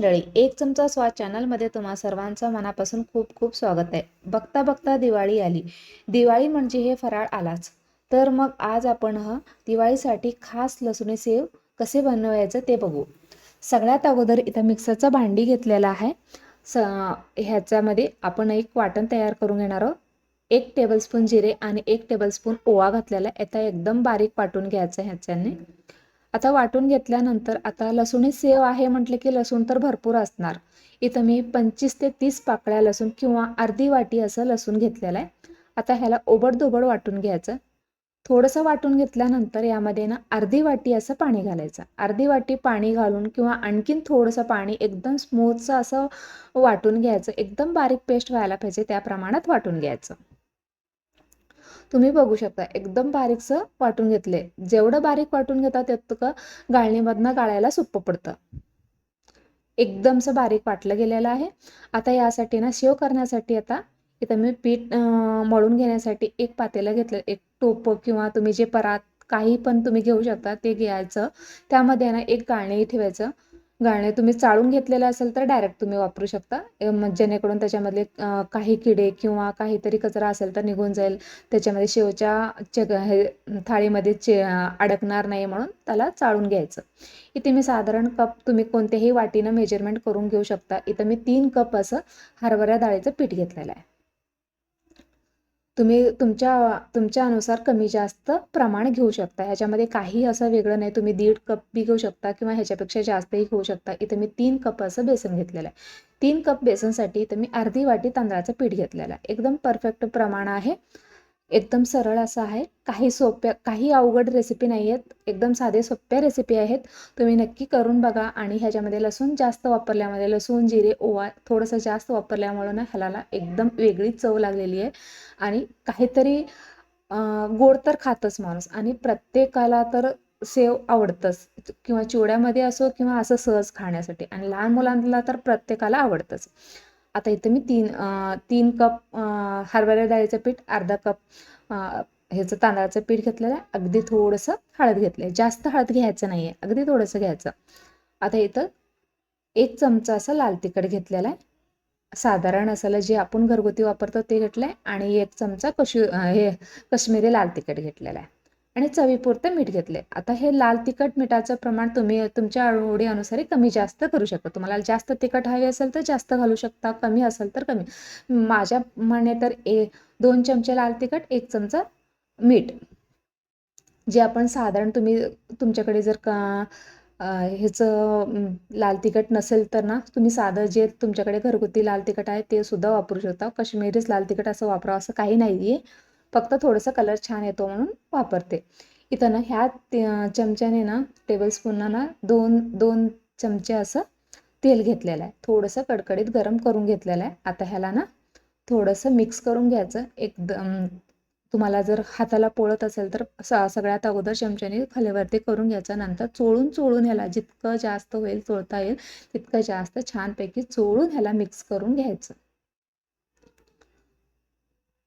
मंडळी एक चमचा स्वाद चॅनलमध्ये तुम्हा सर्वांचं मनापासून खूप खूप स्वागत आहे. बघता बघता दिवाळी आली. दिवाळी म्हणजे हे फराळ आलाच. तर मग आज आपण हा दिवाळीसाठी खास लसुणी सेव कसे बनवायचं ते बघू. सगळ्यात अगोदर इथं मिक्सरचं भांडी घेतलेलं आहे. स ह्याच्यामध्ये आपण एक वाटण तयार करून घेणार आहोत. एक टेबलस्पून जिरे आणि एक टेबलस्पून ओवा घातलेला आहे. आता एकदम बारीक वाटून घ्यायचं ह्याच्याने. आता वाटून घेतल्यानंतर आता लसूणी सेव आहे म्हटले की लसूण तर भरपूर असणार. इथं मी पंचवीस ते तीस पाकळ्या लसूण किंवा अर्धी वाटी असं लसूण घेतलेलं आहे. आता ह्याला ओबडधोबड वाटून घ्यायचं. थोडंसं वाटून घेतल्यानंतर यामध्ये ना अर्धी वाटी असं पाणी घालायचं. अर्धी वाटी पाणी घालून किंवा आणखीन थोडंसं पाणी एकदम स्मूथचं असं वाटून घ्यायचं. एकदम बारीक पेस्ट व्हायला पाहिजे त्या प्रमाणात वाटून घ्यायचं. तुम्ही बघू शकता एकदम बारीकसं वाटून घेतले. जेवढं बारीक वाटून घेता तितकं गाळणीमधनं गाळायला सोपं पडतं. एकदमसं बारीक वाटलं गेलेलं आहे. आता यासाठी ना शेव करण्यासाठी आता इथं मी पीठ मळून घेण्यासाठी एक पातेलं घेतलं. एक टोपं किंवा तुम्ही जे परात काही पण तुम्ही घेऊ शकता ते घ्यायचं. त्यामध्ये ना एक गाळणी ठेवायचं. गाणे तुम्ही चाळून घेतलेलं असेल तर डायरेक्ट तुम्ही वापरू शकता. जेणेकरून त्याच्यामधले काही किडे किंवा काहीतरी कचरा असेल तर निघून जाईल. त्याच्यामध्ये शेवच्या चे हे थाळीमध्ये चे अडकणार नाही म्हणून त्याला चाळून घ्यायचं. इथे मी साधारण कप तुम्ही कोणत्याही वाटीनं मेजरमेंट करून घेऊ शकता. इथं मी तीन कप असं हरभऱ्या डाळीचं पीठ घेतलेलं आहे. तुम्ही तुमच्या तुमच्या अनुसार कमी जास्त प्रमाण घेऊ शकता. ह्याच्यामध्ये काही असं वेगळं नाही. तुम्ही दीड कप बी घेऊ शकता किंवा ह्याच्यापेक्षा जास्तही घेऊ शकता. इथं मी तीन कप असं बेसन घेतलेलं आहे. तीन कप बेसनसाठी इथं मी अर्धी वाटी तांदळाचं पीठ घेतलेलं आहे. एकदम परफेक्ट प्रमाण आहे. एकदम सरळ असं आहे. काही सोप्या काही अवघड रेसिपी नाही आहेत. एकदम साधे सोप्या रेसिपी आहेत. तुम्ही नक्की करून बघा आणि ह्याच्यामध्ये लसूण जास्त वापरल्यामध्ये लसूण जिरे ओवा थोडंसं जास्त वापरल्यामुळं ना ह्याला एकदम वेगळी चव लागलेली आहे. आणि काहीतरी गोड तर खातच माणूस आणि प्रत्येकाला तर सेव आवडतंच. किंवा चिवड्यामध्ये असो किंवा असं सहज खाण्यासाठी. आणि लहान मुलांना तर प्रत्येकाला आवडतंच. आता इथं मी तीन तीन कप हरभरा डाळीचं पीठ अर्धा कप ह्याचं तांदळाचं पीठ घेतलेलं आहे. अगदी थोडंसं हळद घेतलं आहे जास्त हळद घ्यायचं नाही आहे अगदी थोडंसं घ्यायचं. आता इथं एक चमचा असं लाल तिखट घेतलेला आहे. साधारण असायला जे आपण घरगुती वापरतो ते घेतलं आहे आणि एक चमचा कशी हे कश्मीरी लाल तिखट घेतलेला आहे. आणि चवीपुरतं मीठ घेतले आता हे लाल तिखट मिठाचं प्रमाण तुम्ही तुमच्या आवडीनुसार कमी जास्त करू शकता. तुम्हाला जास्त तिखट हवे असेल तर जास्त घालू शकता कमी असेल तर कमी. माझ्या म्हणे तर ए दोन चमचे लाल तिखट एक चमचा मीठ. जे आपण साधारण तुम्ही तुमच्याकडे जर का ह्याचं लाल तिखट नसेल तर ना तुम्ही साधं जे तुमच्याकडे घरगुती लाल तिखट आहे ते सुद्धा वापरू शकता. कश्मीरीच लाल तिखट असं वापरावं असं काही नाही आहे फक्त थोडंसं कलर छान येतो म्हणून वापरते. इथं ना ह्या चमच्याने ना टेबलस्पूनना ना दोन दोन चमचे असं तेल घेतलेलं आहे. थोडंसं कडकडीत गरम करून घेतलेलं आहे. आता ह्याला ना थोडंसं मिक्स करून घ्यायचं. एकदम तुम्हाला जर हाताला पोळत असेल तर सगळ्यात अगोदर चमच्याने खालीवरती करून घ्यायचं. नंतर चोळून चोळून ह्याला जितकं जास्त होईल चोळता येईल तितकं जास्त छानपैकी चोळून ह्याला मिक्स करून घ्यायचं.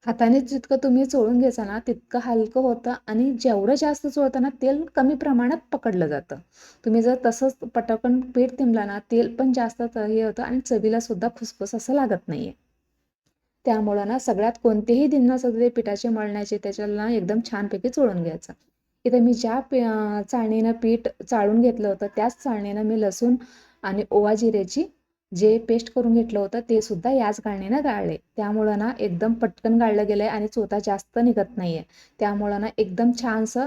हाताने जितकं तुम्ही चोळून घ्यायचा ना तितकं हलकं होतं आणि जेवढं जास्त चोळताना तेल कमी प्रमाणात पकडलं जातं. तुम्ही जर तसंच पटकन पीठ तिंबला ना तेल पण जास्त हे होतं आणि चवीला सुद्धा फुसफुस असं लागत नाहीये. त्यामुळं ना सगळ्यात कोणतेही दिन असं ते पिठाचे मळण्याचे त्याच्याला एकदम छानपैकी चोळून घ्यायचं. इथे मी ज्या पी चाळणीनं पीठ चाळून घेतलं होतं त्याच चाळणीनं मी लसूण आणि ओवा जिऱ्याची जे पेस्ट करून घेतलं होतं ते सुद्धा याच गाळणीनं गाळले. त्यामुळं ना एकदम पटकन गाळलं गेलं आहे आणि चोथा जास्त निघत नाही आहे त्यामुळं ना एकदम छानसं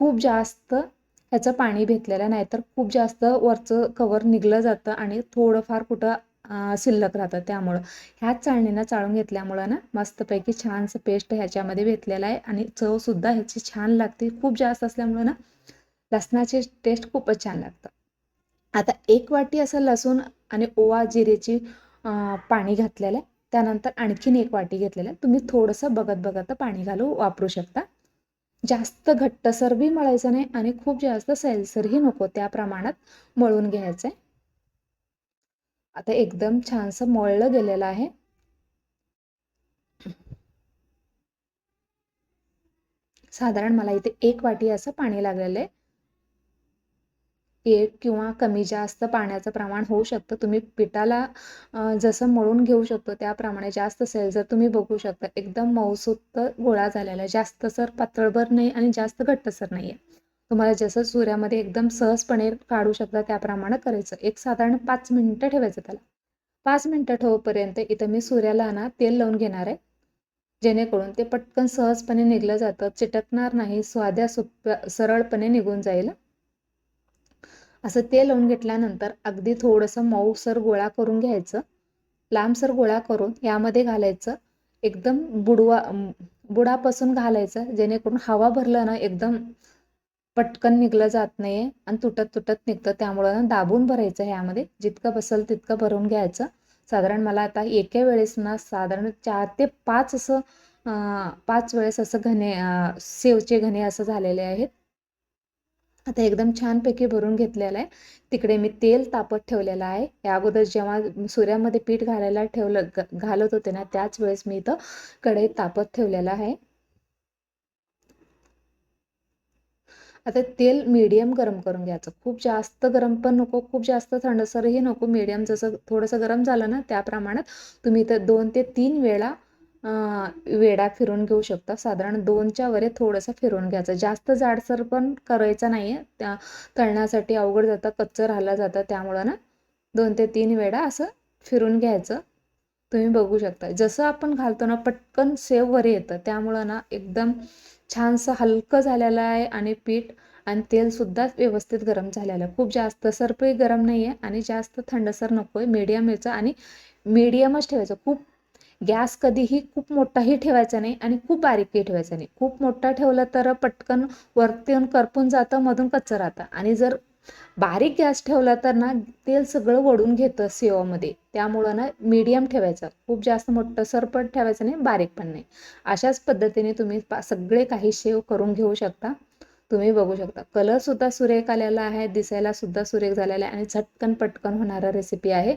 खूप जास्त ह्याचं पाणी भेटलेलं नाही तर खूप जास्त वरचं कवर निघलं जातं आणि थोडंफार कुठं शिल्लक राहतं त्यामुळं. ह्याच चाळणीनं चाळून घेतल्यामुळं ना मस्तपैकी छानसं पेस्ट ह्याच्यामध्ये भेटलेलं आहे आणि चवसुद्धा ह्याची छान लागते. खूप जास्त असल्यामुळं ना लसणाची टेस्ट खूपच छान लागतं. आता एक वाटी असं लसूण आणि ओवा जिरेची पाणी घातलेलं आहे. त्यानंतर आणखीन एक वाटी घेतलेलं आहे. तुम्ही थोडंसं बघत बघत पाणी घालू वापरू शकता. जास्त घट्टसर बी मळायचं नाही आणि खूप जास्त सैलसरही नको त्या प्रमाणात मळून घ्यायचं आहे. आता एकदम छानसं मळलं गेलेलं आहे. साधारण मला इथे एक वाटी असं पाणी लागलेलं आहे. एक किंवा कमी जास्त पाण्याचं प्रमाण होऊ शकतं. तुम्ही पिठाला जसं मळून घेऊ शकतो त्याप्रमाणे जास्त असेल जर तुम्ही बघू शकता एकदम मऊसूत गोळा झालेला आहे जास्तसर पातळभर नाही आणि जास्त घट्टसर नाही आहे तुम्हाला जसं सूर्यामध्ये एकदम सहजपणे काढू शकता त्याप्रमाणे करायचं. एक साधारण पाच मिनटं ठेवायचं त्याला. पाच मिनटं ठेवपर्यंत इथं मी सूर्याला ना तेल लावून घेणार आहे. जेणेकरून ते पटकन सहजपणे निघलं जातं चिटकणार नाही स्वाद्या सोप्या सरळपणे निघून जाईल. असं ते लावून घेतल्यानंतर अगदी थोडंसं मऊसर गोळा करून घ्यायचं. लांबसर गोळा करून यामध्ये घालायचं. एकदम बुडवा बुडापासून घालायचं जेणेकरून हवा भरलं ना एकदम पटकन निघलं जात नाही आणि तुटत तुटत निघतं. त्यामुळं ना दाबून भरायचं ह्यामध्ये. जितकं बसेल तितकं भरून घ्यायचं. साधारण मला आता एका वेळेस ना साधारण चार ते पाच असं पाच वेळेस असं घने सेवचे घने असं झालेले आहेत. आता एकदम छानपैकी भरून घेतलेलं आहे. तिकडे मी तेल तापत ठेवलेलं आहे. या अगोदर जेव्हा सूर्यामध्ये पीठ घालायला ठेवलं घालत होते ना त्याच वेळेस मी इथं कढईत तापत ठेवलेलं आहे. आता तेल मीडियम गरम करून घ्यायचं. खूप जास्त गरम पण नको खूप जास्त थंडसरही नको. मीडियम जसं थोडंसं गरम झालं ना त्या प्रमाणात तुम्ही इथं दोन ते तीन वेळा वेडा फिरून घेऊ शकता. साधारण दोनच्या वरे थोडंसं फिरून घ्यायचं. जास्त जाडसर पण करायचं नाही आहे त्या तळण्यासाठी अवघड जातं कच्चं राहिलं जातं. त्यामुळं ना दोन ते तीन वेळा असं फिरून घ्यायचं. तुम्ही बघू शकता. जसं आपण घालतो ना पटकन सेव वर येतं. त्यामुळं ना एकदम छानसं हलकं झालेलं आहे आणि पीठ आणि तेलसुद्धा व्यवस्थित गरम झालेलं आहे. खूप जास्त सरपही गरम नाही आहे आणि जास्त थंडसर नको आहे मीडियम यायचं आणि मीडियमच ठेवायचं. खूप गॅस कधीही खूप मोठाही ठेवायचा नाही आणि खूप बारीकही ठेवायचा नाही. खूप मोठा ठेवला तर पटकन वरती येऊन करपून जातं मधून कच्चं राहतं. आणि जर बारीक गॅस ठेवला तर ना तेल सगळं वडून घेतं सेवामध्ये. त्यामुळं ना मीडियम ठेवायचं. खूप जास्त मोठं सरपट ठेवायचं नाही बारीक पण नाही. अशाच पद्धतीने तुम्ही सगळे काही शेव करून घेऊ शकता. तुम्ही बघू शकता. कलरसुद्धा सुरेख आलेला आहे दिसायला सुद्धा सुरेख झालेला आहे आणि झटकन पटकन होणारा रेसिपी आहे.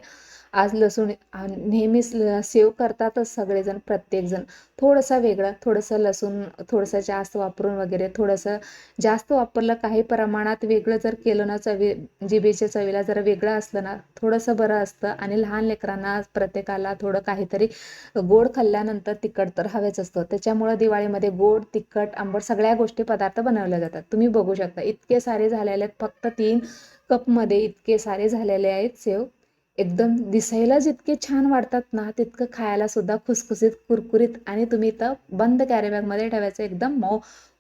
आज लसूण नेहमीच सेव करतातच सगळेजण प्रत्येकजण. थोडंसं वेगळं थोडंसं लसूण थोडंसं जास्त वापरून वगैरे थोडंसं जास्त वापरलं काही प्रमाणात वेगळं जर केलं ना चवी जिभेच्या चवीला जर वेगळं असलं ना थोडंसं बरं असतं. आणि लहान लेकरांना प्रत्येकाला थोडं काहीतरी गोड खाल्ल्यानंतर तिखट तर हवेच असतं. त्याच्यामुळं दिवाळीमध्ये गोड तिखट आंबट सगळ्या गोष्टी पदार्थ बनवल्या जातात. तुम्ही बघू शकता इतके सारे झालेले आहेत. फक्त तीन कपमध्ये इतके सारे झालेले आहेत सेव. एकदम दिसायला जितके छान वाटतात ना तितकं खायला सुद्धा खुसखुसीत कुरकुरीत आणि तुम्ही इथं बंद कॅरीबॅगमध्ये ठेवायचं एकदम मऊ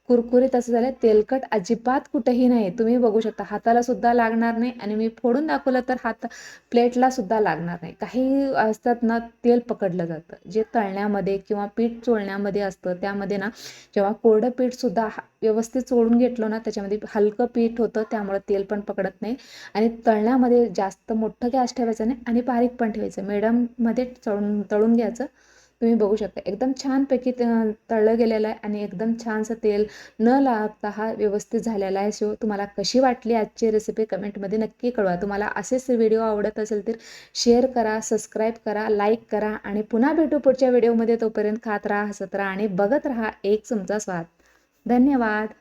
कुरकुरीत असं झालं तेलकट अजिबात कुठेही नाही. तुम्ही बघू शकता हाताला सुद्धा लागणार नाही आणि मी फोडून दाखवलं तर हात प्लेटला सुद्धा लागणार नाही. काही असतात ना तेल पकडलं जातं. जे तळण्यामध्ये किंवा पीठ चोळण्यामध्ये असतं त्यामध्ये ना जेव्हा कोरडं पीठ सुद्धा व्यवस्थित चोळून घेतलं ना त्याच्यामध्ये हलकं पीठ होतं त्यामुळे तेल पण पकडत नाही. आणि तळण्यामध्ये जास्त मोठं गॅस ठेवायचं नाही आणि बारीक पण ठेवायचं. मिडममध्ये चळून तळून घ्यायचं. तुम्ही बघू शकता. एकदम छानपैकी तळलं गेलेलं आहे आणि एकदम छानसं तेल न लागता हा व्यवस्थित झालेला आहे. शो तुम्हाला कशी वाटली आजची रेसिपी कमेंटमध्ये नक्की कळवा. तुम्हाला असेच व्हिडिओ आवडत असेल तर शेअर करा सबस्क्राईब करा लाईक करा आणि पुन्हा भेटू पुढच्या व्हिडिओमध्ये तोपर्यंत खात राहा हसत राहा आणि बघत राहा एक चमचा स्वाद. धन्यवाद.